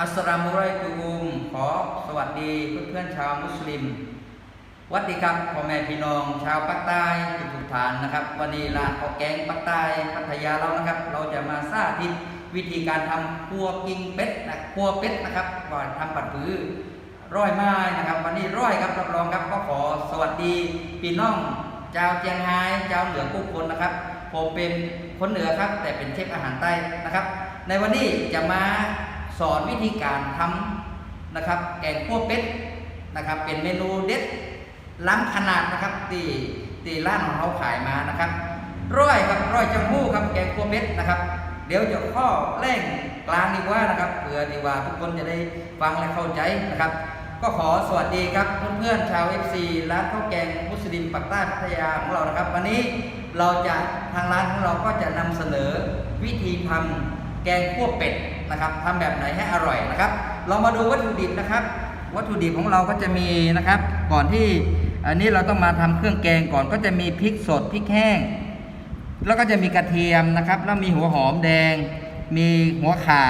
อัสสลามุอะลัยกุมขอสวัสดีเพื่อนๆชาวมุสลิม วัสดีครับพ่อแม่พี่น้องชาวภาคใต้ทุกๆท่านนะครับ วันนี้ร้านข้าแกงภาคใต้พัทยาเรานะครับ เราจะมาสาธิตวิธีการทำครัวกิ้งเป็ดนะครัวเป็ดนะครับก่อนทำปัดผือร้อยไม้นะครับ วันนี้ร้อยครับรับรองครับก็ขอสวัสดีพี่น้องชาวเจียงไฮ้ชาวเหนือผู้คนนะครับ ผมเป็นคนเหนือครับ แต่เป็นเชฟอาหารใต้นะครับ ในวันนี้จะมา สอนวิธีการทำนะครับแกงคั่วเป็ดนะครับ เป็นเมนูเด็ดล้ำขนาดนะครับที่ที่ร้านของเขาขายมานะครับร้อยครับร้อยจังหู้ครับแกงคั่วเป็ดนะครับ เดี๋ยวจะข้อแรงกลางดีกว่านะครับเพื่อดีว่าทุกคนจะได้ฟังและเข้าใจนะครับ ก็ขอสวัสดีครับเพื่อนๆชาว FC ร้านข้าวแกงมุสลิมปักใต้พัทยาของเรานะครับ วันนี้เราจะทางร้านของเราก็จะนำเสนอวิธีทำแกงคั่วเป็ด นะครับทำแบบไหนให้อร่อยนะครับ เรามาดูวัตถุดิบนะครับ วัตถุดิบของเราก็จะมีนะครับ ก่อนที่อันนี้เราต้องมาทำเครื่องแกงก่อนก็จะมีพริกสดพริกแห้ง แล้วก็จะมีกระเทียมนะครับ แล้วมีหัวหอมแดง มีหัวข่า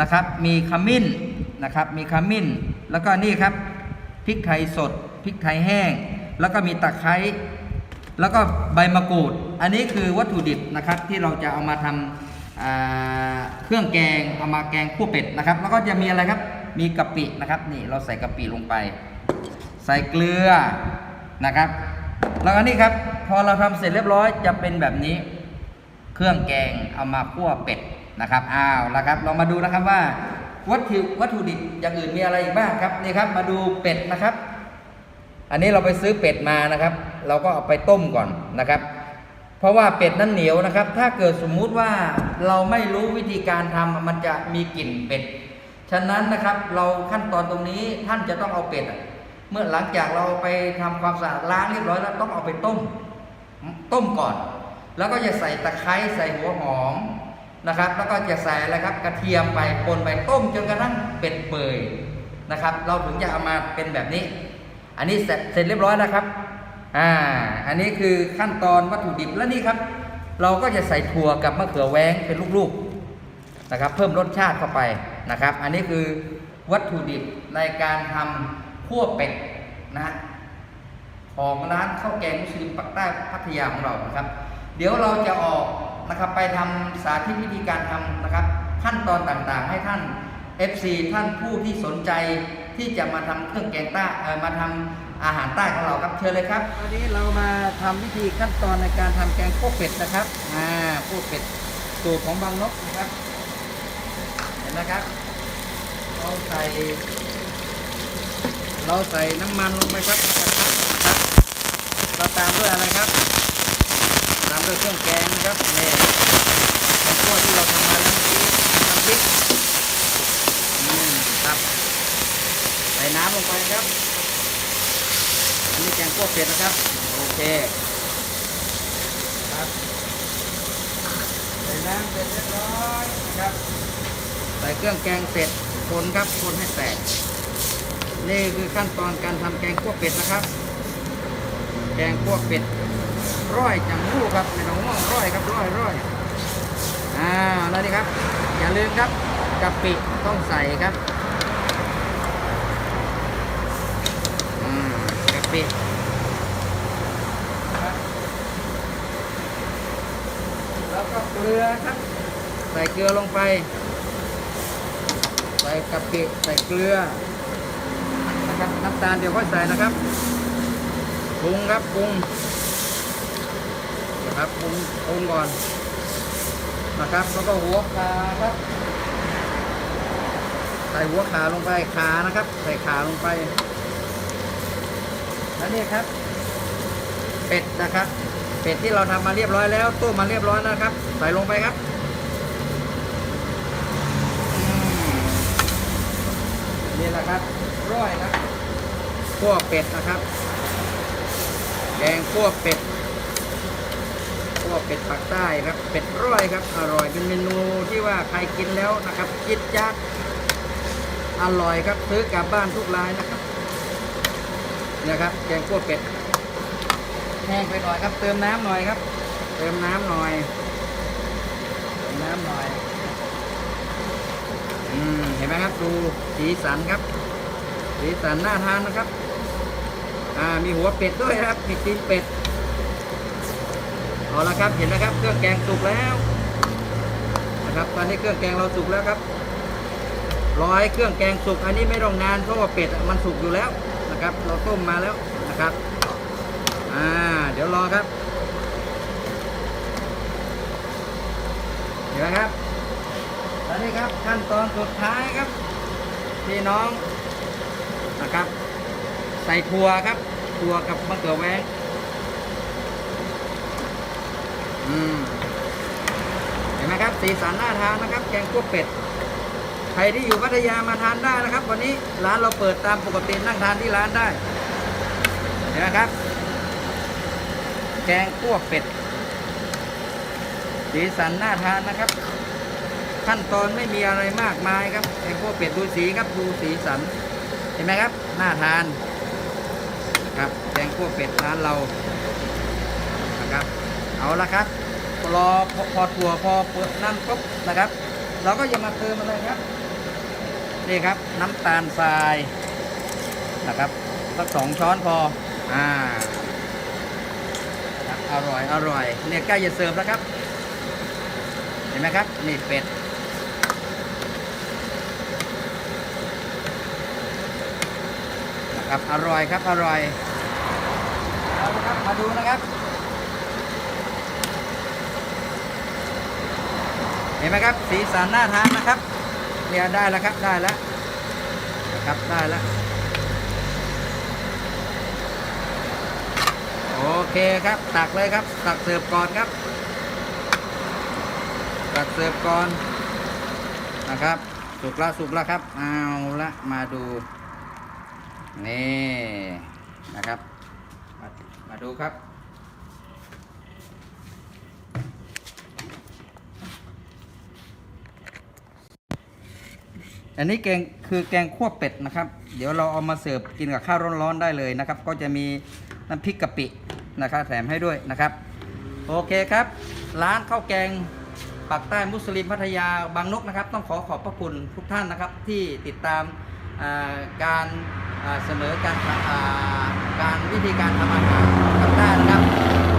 นะครับ มีขมิ้นนะครับ มีขมิ้น แล้วก็นี่ครับพริกไทยสดพริกไทยแห้ง แล้วก็มีตะไคร้แล้วก็ใบมะกรูด อันนี้คือวัตถุดิบนะครับที่เราจะเอามาทำอ่า เครื่องแกงเอามาแกงคั่วเป็ดนะครับ แล้วก็จะมีอะไรครับ มีกะปินะครับ นี่เราใส่กะปิลงไป ใส่เกลือนะครับ แล้วก็นี่ครับ พอเราทำเสร็จเรียบร้อยจะเป็นแบบนี้ เครื่องแกงเอามาคั่วเป็ดนะครับ อ้าวแล้วครับ เรามาดูนะครับว่าวัตถุวัตถุดิบอย่างอื่นมีอะไรอีกบ้างครับนี่ครับ มาดูเป็ดนะครับ อันนี้เราไปซื้อเป็ดมานะครับ เราก็เอาไปต้มก่อนนะครับ เพราะว่าเป็ดนั้นเหนียวนะครับ ถ้าเกิดสมมุติว่าเราไม่รู้วิธีการทำมันจะมีกลิ่นเป็ด ฉะนั้นนะครับเราขั้นตอนตรงนี้ท่านจะต้องเอาเป็ดเมื่อหลังจากเราไปทำความสะอาดล้างเรียบร้อยแล้วต้องเอาไปต้ม ต้มก่อน แล้วก็จะใส่ตะไคร้ใส่หัวหอมนะครับ แล้วก็จะใส่อะไรครับกระเทียมไปปนไปต้มจนกระทั่งเป็ดเปื่อยนะครับ เราถึงจะเอามาเป็นแบบนี้ อันนี้เสร็จเสร็จเรียบร้อยนะครับ อ่า อันนี้คือขั้นตอนวัตถุดิบและนี่ครับ เราก็จะใส่ถั่วกับมะเขือแว้งเป็นลูกๆนะครับ เพิ่มรสชาติเข้าไปนะครับ อันนี้คือวัตถุดิบในการทำคั่วเป็ดนะของร้านข้าวแกงมุสลิมปักใต้พัทยาของเรานะครับ เดี๋ยวเราจะออกนะครับไปทำสาธิตวิธีการทำนะครับขั้นตอนต่างๆ ให้ท่าน FC ท่านผู้ที่สนใจ ที่จะมาทำเครื่องแกงใต้มาทำอาหารใต้ของเราครับเชิญเลยครับวันนี้เรามาทำวิธีขั้นตอนในการทำแกงโคกเป็ดนะครับอ่าโคกเป็ดสูตรของบางนกนะครับ เห็นไหมครับ เราใส่ เราใส่น้ำมันลงไปครับนะครับเราตามด้วยอะไรครับ ตามด้วยเครื่องแกงนะครับนี่เป็นพวที่เราทำมาแล้วเมื่อกี้น้ำพริกอืมครับ น้ำลงไปครับ อันนี้แกงคั่วเป็ดนะครับ โอเค ครับใส่น้ำเสร็จเรียบร้อยครับ ใส่เครื่องแกงเสร็จคนครับคนให้แตก นี่คือขั้นตอนการทำแกงคั่วเป็ดนะครับ แกงคั่วเป็ดร้อยจังหู้ครับไม่ต้องห่วงร้อยครับร้อยร้อยอ่าแล้วนี่ครับ อย่าลืมครับกะปิต้องใส่ครับอืม กะปิครับแล้วก็เกลือครับ ใส่เกลือลงไป ใส่กะปิใส่เกลือนะครับน้ำตาลเดี๋ยวค่อยใส่นะครับปรุงครับปรุงนะครับปรุงปรุงก่อนนะครับแล้วก็หัวขาครับใส่หัวขาลงไปขานะครับ ใส่ขาลงไป แล้วนี่ครับ เป็ดนะครับ เป็ดที่เราทำมาเรียบร้อยแล้วต้มมาเรียบร้อยนะครับ ใส่ลงไปครับนี่แหละครับร้อยครับคั่วเป็ดนะครับ แกงคั่วเป็ดคั่วเป็ดปักใต้ครับ เป็ดร้อยครับ อร่อยเป็นเมนูที่ว่าใครกินแล้วนะครับจิตจัดอร่อยครับซื้อกลับบ้านทุกรายนะครับ นี่ยครับ แกงคั่วเป็ด แห้งไปหน่อยครับ เติมน้ำหน่อยครับ เติมน้ำหน่อย เติมน้ำหน่อย อืม เห็นไหมครับ ดูสีสันครับ สีสันน่าทานนะครับ อ่า มีหัวเป็ดด้วยครับ มีตีนเป็ด เอาละครับ เห็นนะครับ เครื่องแกงสุกแล้วนะครับตอนนี้เครื่องแกงเราสุกแล้วครับรอให้เครื่องแกงสุกอันนี้ไม่ต้องนานเพราะว่าเป็ดมันสุกอยู่แล้ว นะครับ เราต้มมาแล้วนะครับอ่าเดี๋ยวรอครับเห็นไหมครับตอนนี้ครับขั้นตอนสุดท้ายครับพี่น้องนะครับ ใส่ถั่วครับถั่วกับมะเขือแว้งอืมเห็นไหมครับสีสันน่าทานนะครับ แกงคั่วเป็ด ใครที่อยู่พัทยามาทานได้นะครับ วันนี้ร้านเราเปิดตามปกตินั่งทานที่ร้านได้เห็นไหมครับ แกงคั่วเป็ดสีสันน่าทานนะครับ ขั้นตอนไม่มีอะไรมากมายครับแกงคั่วเป็ดดูสีครับดูสีสันเห็นไหมครับน่าทานครับแกงคั่วเป็ดร้านเรานะครับ เอาละครับรอพอถั่วพอเปิดนั่นปุ๊บนะครับ เราก็จะมาเติมอะไรครับ นี่ครับน้ำตาลทรายนะครับสักสองช้อนพออ่าอร่อยอร่อยเนี่ยใกล้จะเสิร์ฟแล้วครับ เห็นไหมครับนี่เป็ดนะครับอร่อยครับอร่อยเอาละครับมาดูนะครับ เห็นไหมครับสีสันน่าทานนะครับ เนี่ยได้แล้วครับได้แล้วนะครับได้แล้วโอเคครับตักเลยครับ ตักเสิร์ฟก่อนครับ ตักเสิร์ฟก่อนนะครับสุกละสุกละครับเอาละมาดูนี่นะครับมามาดูครับ อันนี้แกงคือแกงคั่วเป็ดนะครับ เดี๋ยวเราเอามาเสิร์ฟกินกับข้าวร้อนๆได้เลยนะครับ ก็จะมีน้ำพริกกะปินะครับแถมให้ด้วยนะครับ โอเคครับ ร้านข้าวแกงปากใต้มุสลิมพัทยาบางนกนะครับ ต้องขอขอบพระคุณทุกท่านนะครับ ที่ติดตามาการเสนอการาการวิธีการทำอาหารปากใต้นะครับ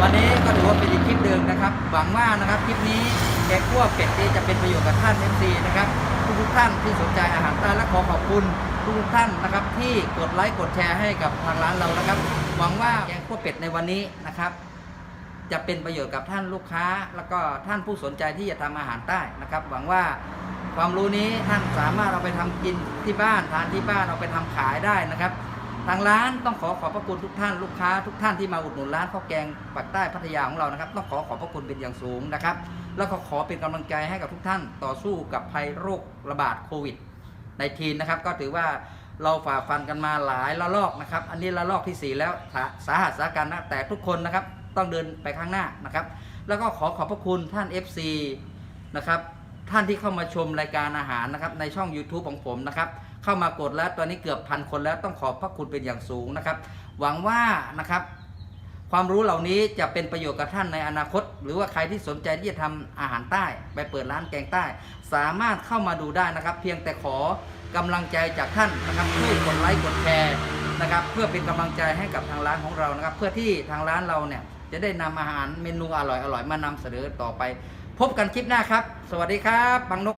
วันนี้ก็ถือว่าเป็นอีกคลิปเดิมนะครับ หวังว่านะครับคลิปนี้แกงคั่วเป็ดนี้จะเป็นประโยชน์กับท่านเอฟซีนะครับ ทุกทุกท่านที่สนใจอาหารใต้และขอขอบคุณทุกทุกท่านนะครับที่กดไลค์กดแชร์ให้กับทางร้านเรานะครับ หวังว่าแกงคั่วเป็ดในวันนี้นะครับ จะเป็นประโยชน์กับท่านลูกค้า แล้วก็ท่านผู้สนใจที่จะทำอาหารใต้นะครับ หวังว่าความรู้นี้ท่านสามารถเอาไปทำกินที่บ้านทานที่บ้านเอาไปทำขายได้นะครับ ทางร้านต้องขอขอบพระคุณทุกท่านลูกค้าทุกท่านที่มาอุดหนุนร้านข้าวแกงปากใต้พัทยาของเรานะครับ ต้องขอขอบพระคุณเป็นอย่างสูงนะครับ แล้วก็ขอเป็นกำลังใจให้กับทุกท่านต่อสู้กับภัยโรคระบาดโควิดในทีนนะครับก็ถือว่าเราฝ่าฟันกันมาหลายระลอกนะครับ อันนี้ระลอกที่สี่แล้วสาสาหัสสาการนะแต่ทุกคนนะครับต้องเดินไปข้างหน้านะครับ แล้วก็ขอขอบพระคุณท่าน FC นะครับท่านที่เข้ามาชมรายการอาหารนะครับในช่อง YouTube ของผมนะครับ เข้ามากดแล้วตอนนี้เกือบพันคนแล้วต้องขอบพระคุณเป็นอย่างสูงนะครับ หวังว่านะครับ ความรู้เหล่านี้จะเป็นประโยชน์กับท่านในอนาคต หรือว่าใครที่สนใจที่จะทำอาหารใต้ ไปเปิดร้านแกงใต้ สามารถเข้ามาดูได้นะครับ เพียงแต่ขอกำลังใจจากท่านนะครับช่วยกดไลค์กดแชร์นะครับ เพื่อเป็นกำลังใจให้กับทางร้านของเรานะครับ เพื่อที่ทางร้านเราเนี่ยจะได้นำอาหารเมนูอร่อยๆมานำเสนอต่อไป พบกันคลิปหน้าครับ สวัสดีครับบางนก